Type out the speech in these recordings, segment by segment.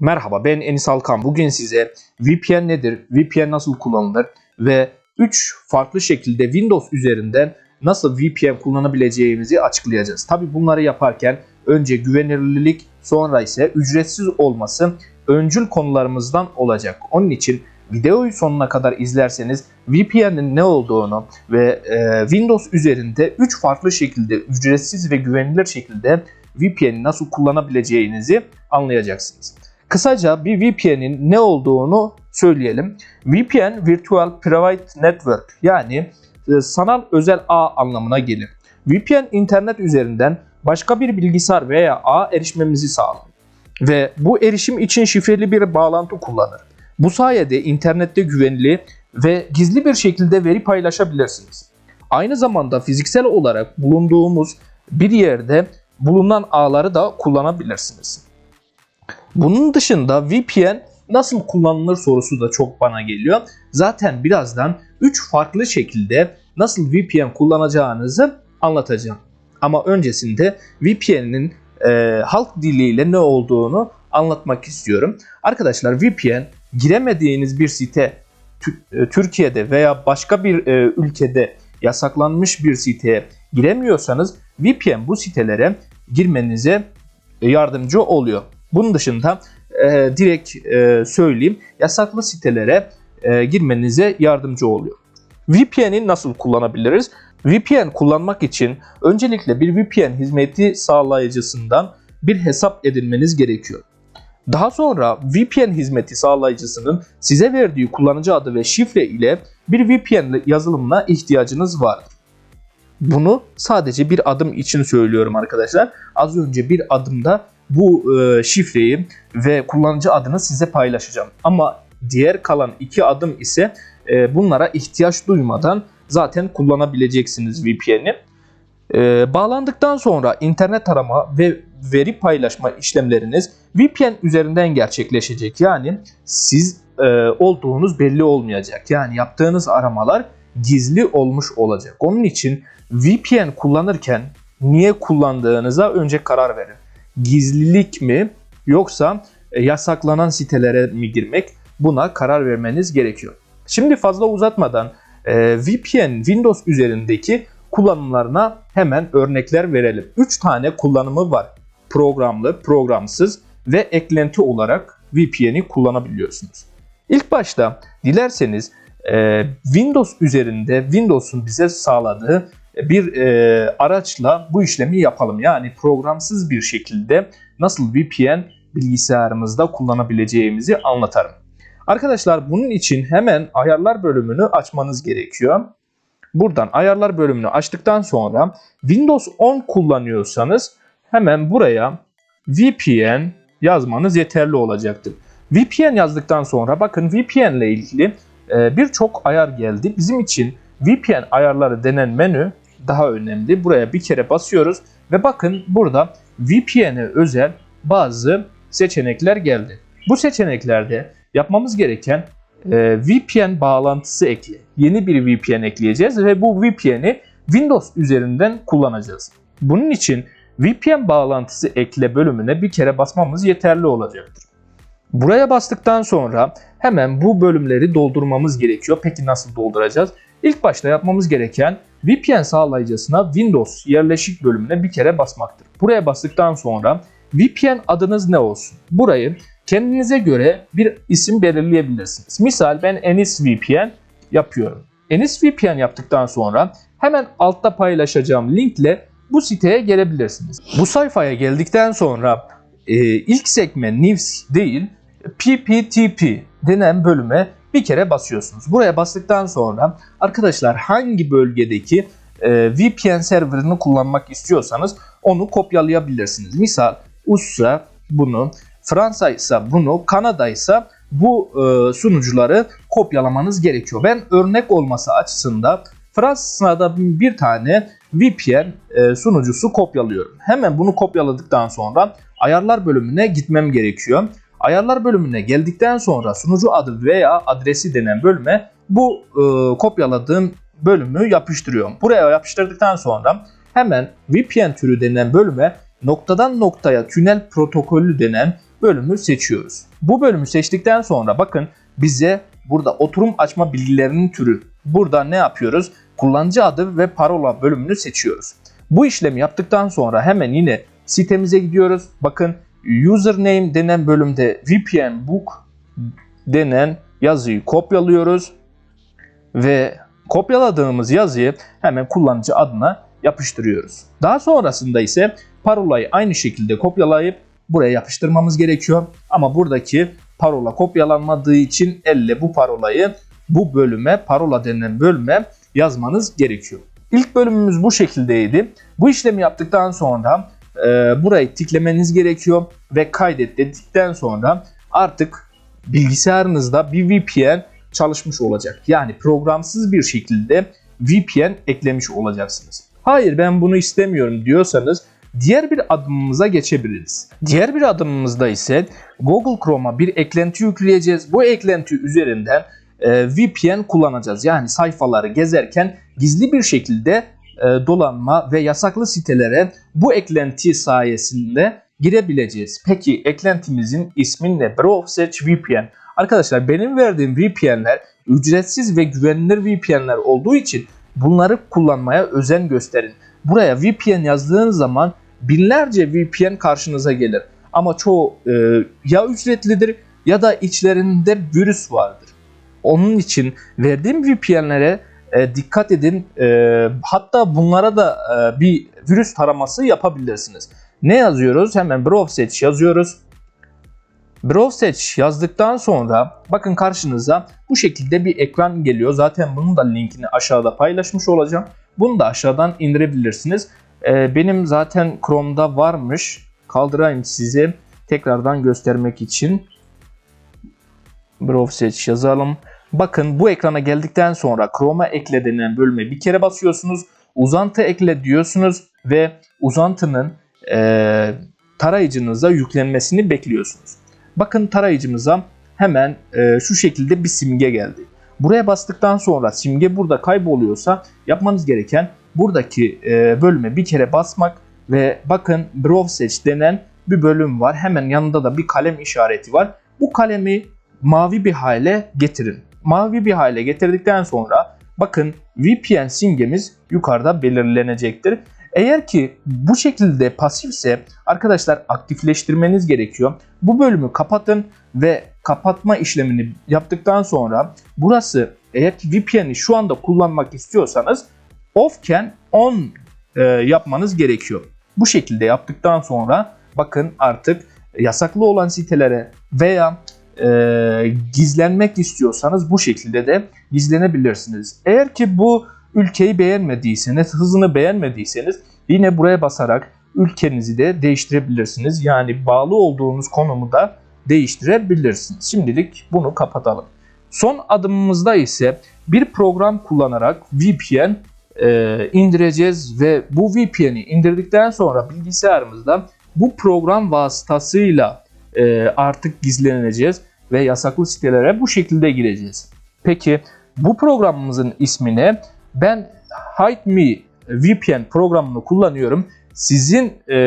Merhaba ben Enis Alkan. Bugün size VPN nedir, VPN nasıl kullanılır ve 3 farklı şekilde Windows üzerinden nasıl VPN kullanabileceğimizi açıklayacağız. Tabi bunları yaparken önce güvenilirlik sonra ise ücretsiz olması öncül konularımızdan olacak. Onun için videoyu sonuna kadar izlerseniz VPN'in ne olduğunu ve e, Windows üzerinde 3 farklı şekilde ücretsiz ve güvenilir şekilde VPN'i nasıl kullanabileceğinizi anlayacaksınız. Kısaca bir VPN'in ne olduğunu söyleyelim. VPN Virtual Private Network yani e, sanal özel ağ anlamına gelir. VPN internet üzerinden başka bir bilgisayar veya ağ erişmemizi sağlar. Ve bu erişim için şifreli bir bağlantı kullanır. Bu sayede internette güvenli ve gizli bir şekilde veri paylaşabilirsiniz. Aynı zamanda fiziksel olarak bulunduğumuz bir yerde bulunan ağları da kullanabilirsiniz. Bunun dışında VPN nasıl kullanılır sorusu da çok bana geliyor. Zaten birazdan 3 farklı şekilde nasıl VPN kullanacağınızı anlatacağım. Ama öncesinde VPN'in e, halk diliyle ne olduğunu anlatmak istiyorum. Arkadaşlar VPN giremediğiniz bir site e, Türkiye'de veya başka bir e, ülkede yasaklanmış bir siteye giremiyorsanız VPN bu sitelere girmenize yardımcı oluyor. Bunun dışında e, direkt e, söyleyeyim yasaklı sitelere e, girmenize yardımcı oluyor. VPN'i nasıl kullanabiliriz? VPN kullanmak için öncelikle bir VPN hizmeti sağlayıcısından bir hesap edinmeniz gerekiyor. Daha sonra VPN hizmeti sağlayıcısının size verdiği kullanıcı adı ve şifre ile bir VPN yazılımına ihtiyacınız var. Bunu sadece bir adım için söylüyorum arkadaşlar. Az önce bir adımda bu e, şifreyi ve kullanıcı adını size paylaşacağım. Ama diğer kalan iki adım ise e, bunlara ihtiyaç duymadan zaten kullanabileceksiniz VPN'i. E, bağlandıktan sonra internet arama ve veri paylaşma işlemleriniz VPN üzerinden gerçekleşecek. Yani siz olduğunuz belli olmayacak. Yani yaptığınız aramalar gizli olmuş olacak. Onun için VPN kullanırken niye kullandığınıza önce karar verin. Gizlilik mi yoksa e, yasaklanan sitelere mi girmek buna karar vermeniz gerekiyor. Şimdi fazla uzatmadan e, VPN Windows üzerindeki kullanımlarına hemen örnekler verelim. 3 tane kullanımı var. Programlı, programsız ve eklenti olarak VPN'i kullanabiliyorsunuz. İlk başta dilerseniz e, Windows üzerinde Windows'un bize sağladığı bir e, araçla bu işlemi yapalım. Yani programsız bir şekilde nasıl VPN bilgisayarımızda kullanabileceğimizi anlatarım. Arkadaşlar bunun için hemen ayarlar bölümünü açmanız gerekiyor. Buradan ayarlar bölümünü açtıktan sonra Windows 10 kullanıyorsanız hemen buraya VPN yazmanız yeterli olacaktır. VPN yazdıktan sonra bakın VPN ile ilgili e, birçok ayar geldi. Bizim için VPN ayarları denen menü daha önemli. Buraya bir kere basıyoruz ve bakın burada VPN'e özel bazı seçenekler geldi. Bu seçeneklerde yapmamız gereken e, VPN bağlantısı ekle. Yeni bir VPN ekleyeceğiz ve bu VPN'i Windows üzerinden kullanacağız. Bunun için VPN bağlantısı ekle bölümüne bir kere basmamız yeterli olacaktır. Buraya bastıktan sonra hemen bu bölümleri doldurmamız gerekiyor. Peki nasıl dolduracağız? İlk başta yapmamız gereken VPN sağlayıcısına Windows yerleşik bölümüne bir kere basmaktır. Buraya bastıktan sonra VPN adınız ne olsun? Burayı kendinize göre bir isim belirleyebilirsiniz. Misal ben Enis VPN yapıyorum. Enis VPN yaptıktan sonra hemen altta paylaşacağım linkle bu siteye gelebilirsiniz. Bu sayfaya geldikten sonra e, ilk sekme News değil PPTP denen bölüme bir kere basıyorsunuz. Buraya bastıktan sonra arkadaşlar hangi bölgedeki e, VPN serverini kullanmak istiyorsanız onu kopyalayabilirsiniz. Misal USA bunu, Fransa ise bunu, Kanada ise bu e, sunucuları kopyalamanız gerekiyor. Ben örnek olması açısından Fransa'da bir tane VPN e, sunucusu kopyalıyorum. Hemen bunu kopyaladıktan sonra ayarlar bölümüne gitmem gerekiyor. Ayarlar bölümüne geldikten sonra sunucu adı veya adresi denen bölüme bu e, kopyaladığım bölümü yapıştırıyorum. Buraya yapıştırdıktan sonra hemen VPN türü denen bölüme noktadan noktaya tünel protokolü denen bölümü seçiyoruz. Bu bölümü seçtikten sonra bakın bize burada oturum açma bilgilerinin türü. Burada ne yapıyoruz? Kullanıcı adı ve parola bölümünü seçiyoruz. Bu işlemi yaptıktan sonra hemen yine sitemize gidiyoruz. Bakın username denen bölümde VPN book denen yazıyı kopyalıyoruz ve kopyaladığımız yazıyı hemen kullanıcı adına yapıştırıyoruz. Daha sonrasında ise parolayı aynı şekilde kopyalayıp buraya yapıştırmamız gerekiyor. Ama buradaki parola kopyalanmadığı için elle bu parolayı bu bölüme, parola denilen bölüme yazmanız gerekiyor. İlk bölümümüz bu şekildeydi. Bu işlemi yaptıktan sonra e, burayı tiklemeniz gerekiyor ve kaydet dedikten sonra artık bilgisayarınızda bir VPN çalışmış olacak. Yani programsız bir şekilde VPN eklemiş olacaksınız. Hayır ben bunu istemiyorum diyorsanız diğer bir adımımıza geçebiliriz. Diğer bir adımımızda ise Google Chrome'a bir eklenti yükleyeceğiz. Bu eklenti üzerinden e, VPN kullanacağız. Yani sayfaları gezerken gizli bir şekilde dolanma ve yasaklı sitelere bu eklenti sayesinde girebileceğiz. Peki eklentimizin ismi ne? Browse Search VPN. Arkadaşlar benim verdiğim VPN'ler ücretsiz ve güvenilir VPN'ler olduğu için bunları kullanmaya özen gösterin. Buraya VPN yazdığınız zaman binlerce VPN karşınıza gelir. Ama çoğu e, ya ücretlidir ya da içlerinde virüs vardır. Onun için verdiğim VPN'lere e, dikkat edin. E, hatta bunlara da e, bir virüs taraması yapabilirsiniz. Ne yazıyoruz? Hemen Browse Search yazıyoruz. Browse Search yazdıktan sonra bakın karşınıza bu şekilde bir ekran geliyor. Zaten bunun da linkini aşağıda paylaşmış olacağım. Bunu da aşağıdan indirebilirsiniz. Ee, benim zaten Chrome'da varmış. Kaldırayım size tekrardan göstermek için. Browse Search yazalım. Bakın bu ekrana geldikten sonra Chrome'a ekle denen bölüme bir kere basıyorsunuz. Uzantı ekle diyorsunuz ve uzantının e, tarayıcınıza yüklenmesini bekliyorsunuz. Bakın tarayıcımıza hemen e, şu şekilde bir simge geldi. Buraya bastıktan sonra simge burada kayboluyorsa yapmanız gereken buradaki e, bölüme bir kere basmak ve bakın Browse Search denen bir bölüm var. Hemen yanında da bir kalem işareti var. Bu kalemi mavi bir hale getirin. Mavi bir hale getirdikten sonra bakın VPN simgemiz yukarıda belirlenecektir. Eğer ki bu şekilde pasifse arkadaşlar aktifleştirmeniz gerekiyor. Bu bölümü kapatın ve kapatma işlemini yaptıktan sonra burası eğer ki VPN'i şu anda kullanmak istiyorsanız offken on e, yapmanız gerekiyor. Bu şekilde yaptıktan sonra bakın artık yasaklı olan sitelere veya e, gizlenmek istiyorsanız bu şekilde de gizlenebilirsiniz. Eğer ki bu ülkeyi beğenmediyseniz, hızını beğenmediyseniz yine buraya basarak ülkenizi de değiştirebilirsiniz. Yani bağlı olduğunuz konumu da değiştirebilirsiniz. Şimdilik bunu kapatalım. Son adımımızda ise bir program kullanarak VPN e, indireceğiz ve bu VPN'i indirdikten sonra bilgisayarımızda bu program vasıtasıyla e, artık gizleneceğiz ve yasaklı sitelere bu şekilde gireceğiz. Peki bu programımızın ismine ben Hide Me VPN programını kullanıyorum. Sizin e,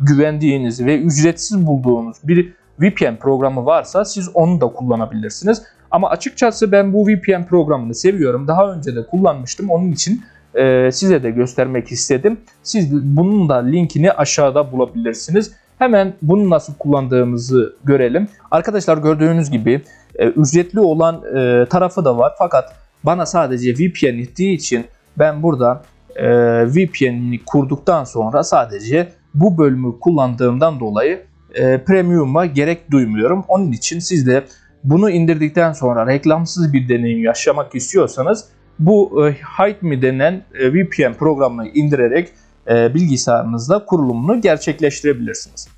güvendiğiniz ve ücretsiz bulduğunuz bir VPN programı varsa siz onu da kullanabilirsiniz. Ama açıkçası ben bu VPN programını seviyorum. Daha önce de kullanmıştım. Onun için e, size de göstermek istedim. Siz bunun da linkini aşağıda bulabilirsiniz. Hemen bunu nasıl kullandığımızı görelim. Arkadaşlar gördüğünüz gibi e, ücretli olan e, tarafı da var. Fakat bana sadece VPN ettiği için ben burada e, VPN'i kurduktan sonra sadece bu bölümü kullandığımdan dolayı e, premium'a gerek duymuyorum. Onun için siz de bunu indirdikten sonra reklamsız bir deneyim yaşamak istiyorsanız bu e, Hide Me denen e, VPN programını indirerek bilgisayarınızda kurulumunu gerçekleştirebilirsiniz.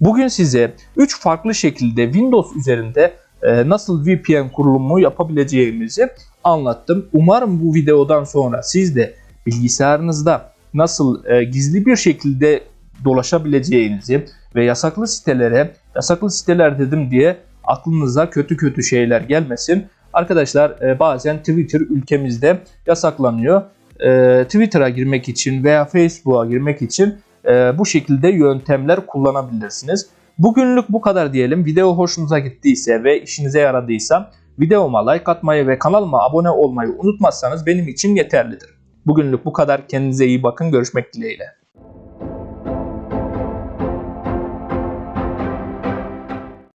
Bugün size 3 farklı şekilde Windows üzerinde e, nasıl VPN kurulumu yapabileceğimizi anlattım. Umarım bu videodan sonra siz de bilgisayarınızda nasıl e, gizli bir şekilde dolaşabileceğinizi ve yasaklı sitelere, yasaklı siteler dedim diye aklınıza kötü kötü şeyler gelmesin. Arkadaşlar e, bazen Twitter ülkemizde yasaklanıyor. E, Twitter'a girmek için veya Facebook'a girmek için e, bu şekilde yöntemler kullanabilirsiniz. Bugünlük bu kadar diyelim. Video hoşunuza gittiyse ve işinize yaradıysa videoma like atmayı ve kanalıma abone olmayı unutmazsanız benim için yeterlidir. Bugünlük bu kadar. Kendinize iyi bakın. Görüşmek dileğiyle.